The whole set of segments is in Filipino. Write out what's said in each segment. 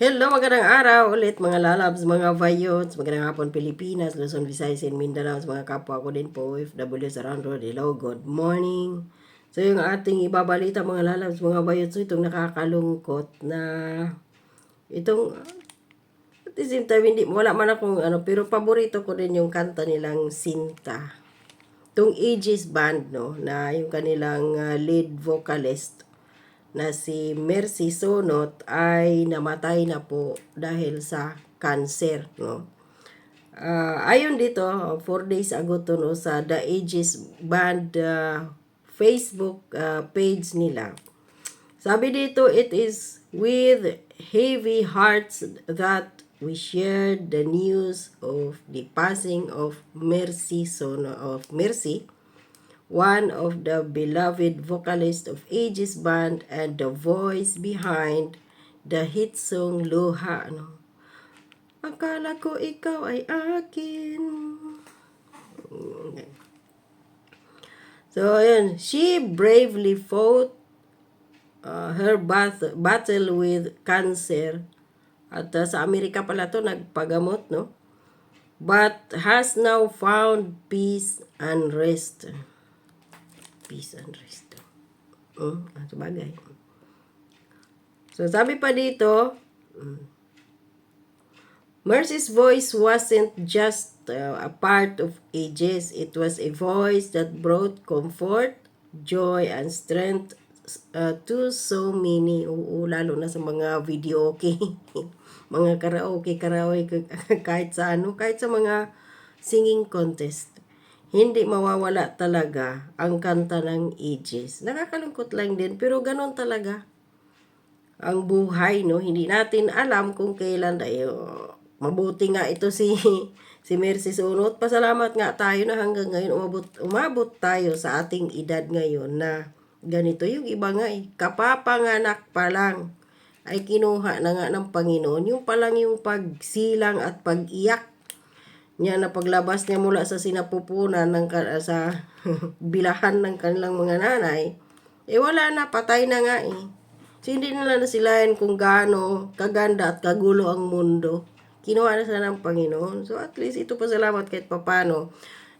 Hello, magandang araw ulit mga lalabs, mga vayots, magandang hapon Pilipinas, Luzon, Visayas, and Mindanao, sa mga kapwa ko din po, OFWs around the world, hello, good morning. So yung ating ibabalita mga lalabs, mga vayots, so itong nakakalungkot na itong at the same time, hindi, wala man akong ano, pero paborito ko din yung kanta nilang Sinta. Itong Aegis Band, no, na yung kanilang ah, lead vocalist, na si Mercy Sonot ay namatay na po dahil sa cancer, no. Ah, ayon dito, 4 days ago to no sa The Aegis Band ah, Facebook ah, page nila. Sabi dito, it is with heavy hearts that we shared the news of the passing of Mercy Sono of Mercy, one of the beloved vocalist of Aegis Band and the voice behind the hit song Luha. Ano? Akala ko ikaw ay akin. So, ayun. She bravely fought uh, her bath- battle with cancer. At uh, sa Amerika pala to nagpagamot, no? But has now found peace and rest. Peace and rest. Mm, ah, sabagay. So, sabi pa dito, mm, Mercy's voice wasn't just uh, a part of ages. It was a voice that brought comfort, joy, and strength uh, to so many. Oo, lalo na sa mga video okay. mga karaoke, karaoke, kahit sa ano, kahit sa mga singing contest. Hindi mawawala talaga ang kanta ng ages. Nakakalungkot lang din, pero ganun talaga ang buhay, no? Hindi natin alam kung kailan tayo. Mabuti nga ito si si Mercy Sunot. Pasalamat nga tayo na hanggang ngayon umabot, umabot tayo sa ating edad ngayon na ganito yung iba nga eh. Kapapanganak pa lang ay kinuha na nga ng Panginoon. Yung pa lang yung pagsilang at pag-iyak niya na paglabas niya mula sa sinapupunan ng sa bilahan ng kanilang mga nanay, eh wala na, patay na nga eh. So, hindi nila nasilayan kung gaano kaganda at kagulo ang mundo. Kinuha na sila ng Panginoon. So, at least ito pa salamat kahit papano.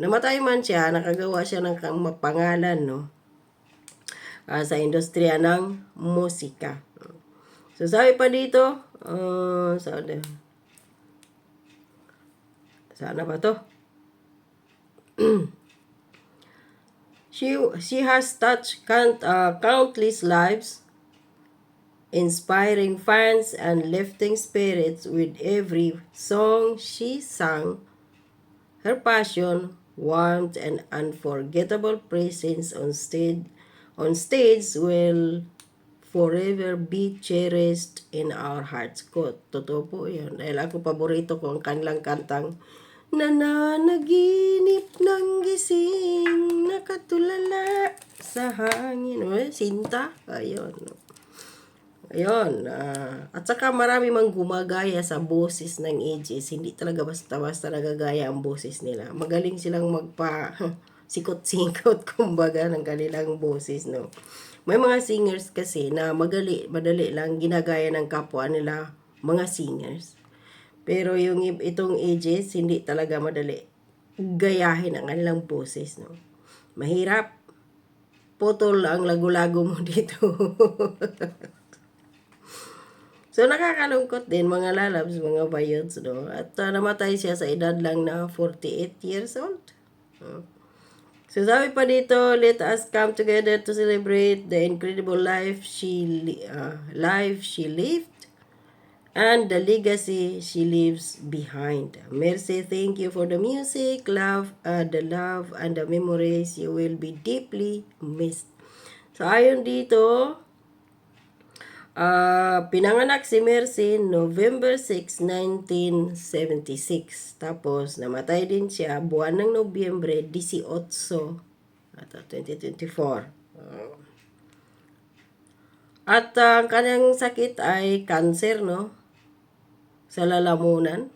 Namatay man siya, nakagawa siya ng pangalan, no? Ah, sa industriya ng musika. So, sabi pa dito, uh, sabi, sana ba to? she she has touched count, uh, countless lives, inspiring fans and lifting spirits with every song she sang. Her passion, warmth, and unforgettable presence on stage on stage will forever be cherished in our hearts ko. Totoo po yun. Dahil ako paborito ko ang kanilang kantang Nananaginip ng gising, nakatulala sa hangin. Eh, sinta? Ayun. Ayun. ah, at saka marami mang gumagaya sa boses ng ages. Hindi talaga basta-basta nagagaya ang boses nila. Magaling silang magpa sikot-sikot kumbaga ng kanilang boses, no. May mga singers kasi na magali, madali lang ginagaya ng kapwa nila mga singers. Pero yung itong ages, hindi talaga madali gayahin ang kanilang boses, no. Mahirap. Putol ang lagu-lago mo dito. So, nakakalungkot din mga lalabs, mga bayots, no? At uh, namatay siya sa edad lang na 48 years old. Uh, So, sabi pa dito, let us come together to celebrate the incredible life she uh, life she lived and the legacy she leaves behind. Mercy, thank you for the music, love, uh, the love, and the memories. You will be deeply missed. So, ayon dito, Ah, pinanganak si Mercy November 6, 1976. Tapos namatay din siya buwan ng Nobyembre 18, ato 2024. Ah. At ah, ang kanyang sakit ay cancer, no? Sa lalamunan.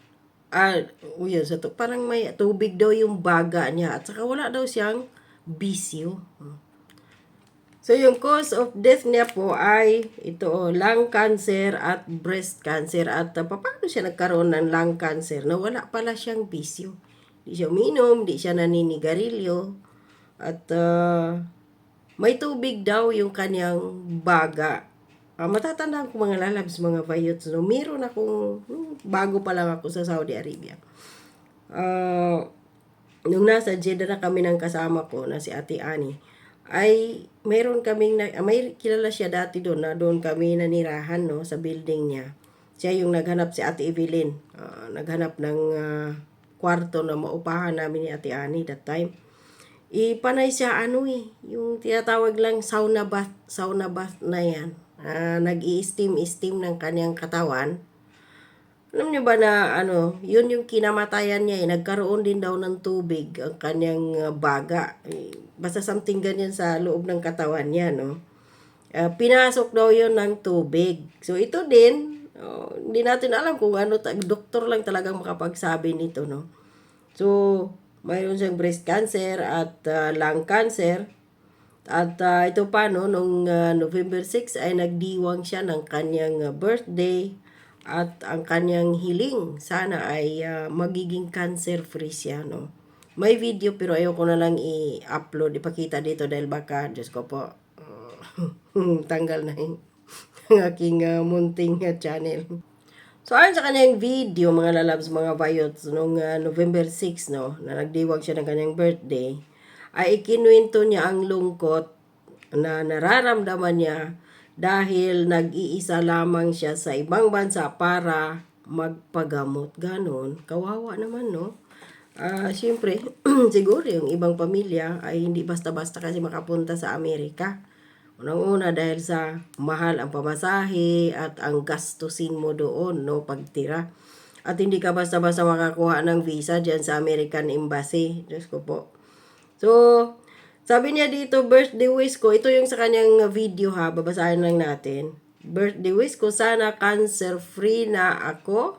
Ah, uy, sa to, parang may tubig daw yung baga niya. At saka wala daw siyang bisyo. So, yung cause of death niya po ay ito, oh, lung cancer at breast cancer. At uh, paano siya nagkaroon ng lung cancer? Na wala pala siyang bisyo. Di siya uminom, di siya naninigarilyo. At uh, may tubig daw yung kanyang baga. Ah, matatandaan ko mga lalabs, mga vayots. No? Meron akong, hmm, bago pa lang ako sa Saudi Arabia. Ah, nung nasa Jeddah na kami ng kasama ko na si Ate Ani, ay mayroon kaming, na, ah, may kilala siya dati doon na doon kami nanirahan no, sa building niya. Siya yung naghanap si Ate Evelyn. Ah, naghanap ng ah, kwarto na maupahan namin ni Ate Ani that time. Ipanay siya ano eh, yung tinatawag lang sauna bath, sauna bath na yan. Ah, nag-i-steam-steam ng kanyang katawan. Alam niyo ba na ano, yun yung kinamatayan niya eh. Nagkaroon din daw ng tubig ang kanyang uh, baga. Eh, basta something ganyan sa loob ng katawan niya, no? Ah, pinasok daw yun ng tubig. So ito din, oh, hindi natin alam kung ano, doktor lang talagang makapagsabi nito, no? So, mayroon siyang breast cancer at uh, lung cancer. At uh, ito pa, no, nung uh, November 6 ay nagdiwang siya ng kanyang uh, birthday at ang kanyang hiling sana ay uh, magiging cancer-free siya, no. May video pero ayoko na lang i-upload, ipakita dito dahil baka, Diyos ko po, uh, tanggal na yung aking uh, munting uh, channel. So, ayon sa kanyang video, mga lalabs, mga bayots, nung uh, November 6, no, na nagdiwag siya ng kanyang birthday, ay ikinuwento niya ang lungkot na nararamdaman niya dahil nag-iisa lamang siya sa ibang bansa para magpagamot. Ganon. Kawawa naman, no? Ah, siyempre, siguro yung ibang pamilya ay hindi basta-basta kasi makapunta sa Amerika. Unang-una dahil sa mahal ang pamasahe at ang gastusin mo doon, no, pagtira. At hindi ka basta-basta makakuha ng visa dyan sa American Embassy. Diyos ko po. So, sabi niya dito, birthday wish ko, ito yung sa kanyang video ha, babasahin lang natin. Birthday wish ko, sana cancer-free na ako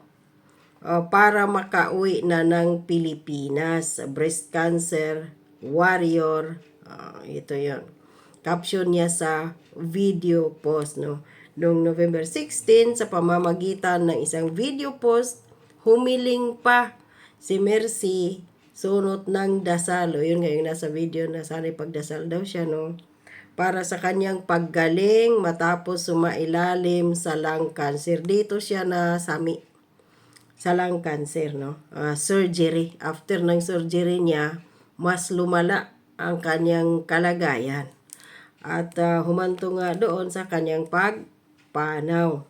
uh, para makauwi na ng Pilipinas. Breast cancer, warrior, uh, ito yon Caption niya sa video post, no? Noong November 16, sa pamamagitan ng isang video post, humiling pa si Mercy sunot ng dasal. O yun nga yung nasa video na sana pagdasal daw siya, no? Para sa kanyang paggaling matapos sumailalim sa lung cancer. Dito siya na sami sa lung cancer, no? Uh, surgery. After ng surgery niya, mas lumala ang kanyang kalagayan. At uh, humanto nga doon sa kanyang pagpanaw.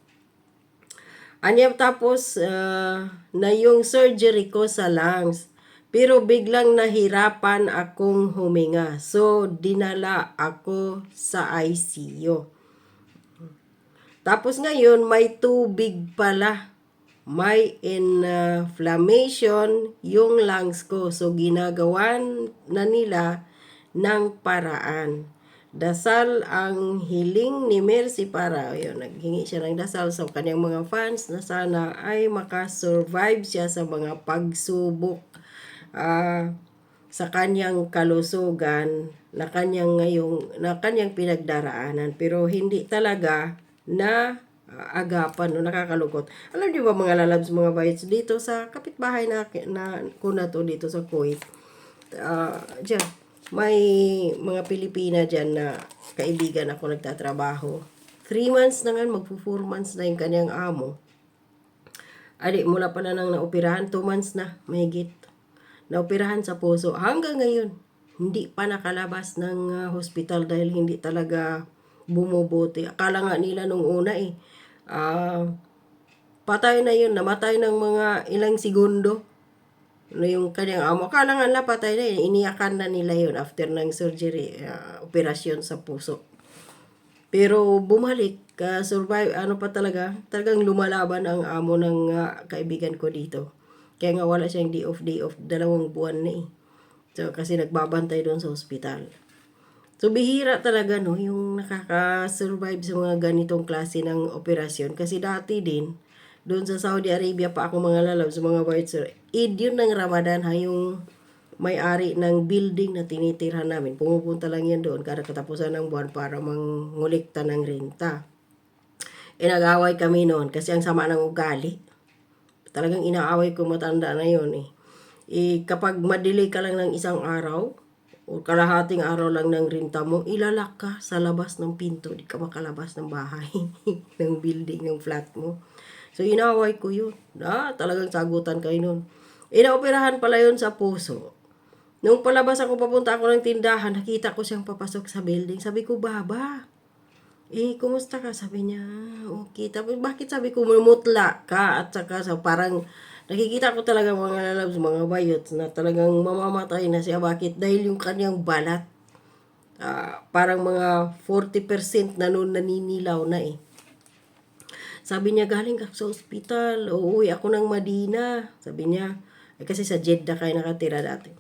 Anya tapos uh, na yung surgery ko sa lungs. Pero biglang nahirapan akong huminga. So, dinala ako sa ICU. Tapos ngayon, may tubig pala. May inflammation yung lungs ko. So, ginagawan na nila ng paraan. Dasal ang hiling ni Mercy para, yun, naghingi siya ng dasal sa kanyang mga fans na sana ay makasurvive siya sa mga pagsubok uh, sa kanyang kalusugan na kanyang ngayong na kanyang pinagdaraanan pero hindi talaga na uh, agapan no nakakalungkot. Alam niyo ba mga lalabs mga bites dito sa kapitbahay na na ko na to dito sa Kuwait. Uh, dyan, may mga Pilipina dyan na kaibigan ako nagtatrabaho. 3 months na nga, magpo 4 months na yung kanyang amo. Adi, mula pala nang naoperahan, 2 months na, mahigit. Naoperahan sa puso. Hanggang ngayon, hindi pa nakalabas ng uh, hospital dahil hindi talaga bumubuti. Akala nga nila nung una eh, uh, patay na yun, namatay ng mga ilang segundo no, yung kanyang amo. Akala nga nila patay na yun. Iniyakan na nila yun after ng surgery, uh, operasyon sa puso. Pero bumalik, uh, survive, ano pa talaga, talagang lumalaban ang amo ng uh, kaibigan ko dito. Kaya nga wala siyang day off, day off, dalawang buwan na eh. So, kasi nagbabantay doon sa ospital. So, bihira talaga, no, yung nakaka-survive sa mga ganitong klase ng operasyon. Kasi dati din, doon sa Saudi Arabia pa ako mga lalaw sa mga sir. Eid yun ng Ramadan ha, yung may-ari ng building na tinitirhan namin. Pumupunta lang yan doon kada katapusan ng buwan para mangulikta ng renta. E nag-away kami noon kasi ang sama ng ugali. Talagang inaaway ko matanda na yon eh. eh. Kapag madelay ka lang ng isang araw, o kalahating araw lang ng renta mo, ilalak ka sa labas ng pinto. Di ka makalabas ng bahay, ng building, ng flat mo. So, inaway ko yun. Ah, talagang sagutan kayo nun. Inaoperahan pala yun sa puso. Nung palabas ako, papunta ako ng tindahan, nakita ko siyang papasok sa building. Sabi ko, Baba, eh, kumusta ka? Sabi niya, okay. Tapos, bakit sabi ko, mumutla ka? At saka, sa parang, nakikita ko talaga mga lalabs, mga bayots, na talagang mamamatay na siya. Bakit? Dahil yung kanyang balat, ah, parang mga 40% na noon naninilaw na eh. Sabi niya, galing ka sa ospital. Uuwi ako ng Madina. Sabi niya, eh, kasi sa Jeddah kayo nakatira dati.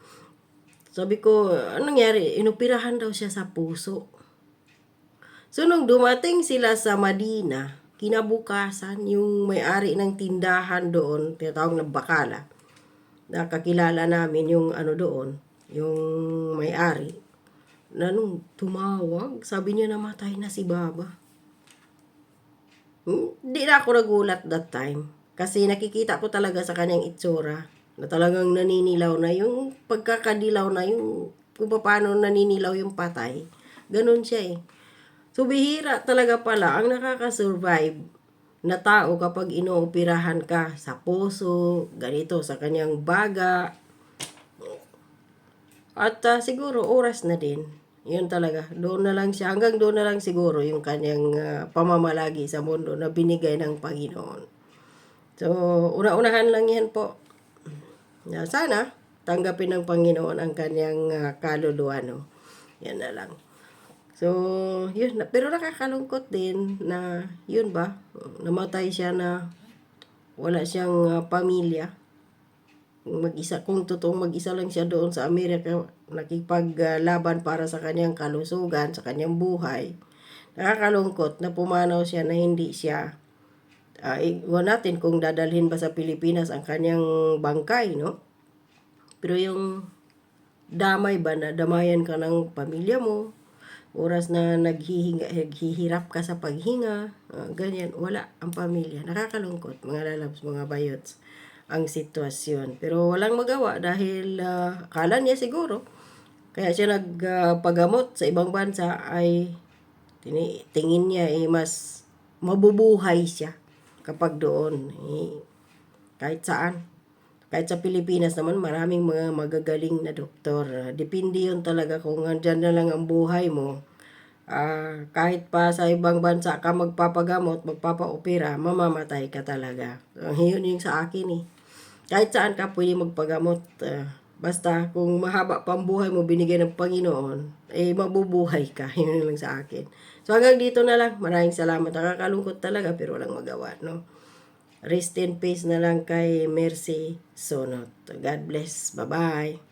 Sabi ko, anong nangyari? Inoperahan daw siya sa puso. So, nung dumating sila sa Madina, kinabukasan, yung may-ari ng tindahan doon, tinatawag na Bakala, nakakilala namin yung ano doon, yung may-ari, na nung tumawag, sabi niya namatay na si Baba. Hindi na ako nagulat that time. Kasi nakikita ko talaga sa kanyang itsura na talagang naninilaw na yung pagkakadilaw na yung kung paano naninilaw yung patay. Ganon siya eh. So, bihira talaga pala ang nakakasurvive na tao kapag inooperahan ka sa puso, ganito, sa kanyang baga. At ah, siguro oras na din. Yun talaga. Doon na lang siya. Hanggang doon na lang siguro yung kanyang ah, pamamalagi sa mundo na binigay ng Panginoon. So, una-unahan lang yan po. Na sana tanggapin ng Panginoon ang kanyang ah, kaluluwa. No? Yan na lang. So, yun. Pero nakakalungkot din na, yun ba, namatay siya na wala siyang ah, pamilya. Mag-isa, kung totoong mag-isa lang siya doon sa Amerika, nakipaglaban para sa kanyang kalusugan, sa kanyang buhay. Nakakalungkot na pumanaw siya na hindi siya uh, iwan natin kung dadalhin ba sa Pilipinas ang kanyang bangkay, no? Pero yung damay ba na damayan ka ng pamilya mo, oras na naghihinga, naghihirap ka sa paghinga, ah, ganyan, wala ang pamilya. Nakakalungkot, mga lalabs, mga bayots, ang sitwasyon. Pero walang magawa dahil ah, akala niya siguro, kaya siya nagpagamot sa ibang bansa ay tingin niya eh, mas mabubuhay siya kapag doon. Eh, kahit saan. Kahit sa Pilipinas naman, maraming mga magagaling na doktor. Depende yun talaga kung andyan na lang ang buhay mo. Ah, kahit pa sa ibang bansa ka magpapagamot, magpapaopera, mamamatay ka talaga. So, yun yung sa akin eh. Kahit saan ka pwede magpagamot. ah, basta kung mahaba pang buhay mo binigay ng Panginoon, eh mabubuhay ka. Yun lang sa akin. So hanggang dito na lang. Maraming salamat. Nakakalungkot talaga pero walang magawa. No? Rest in peace na lang kay Mercy Sonot. God bless. Bye-bye.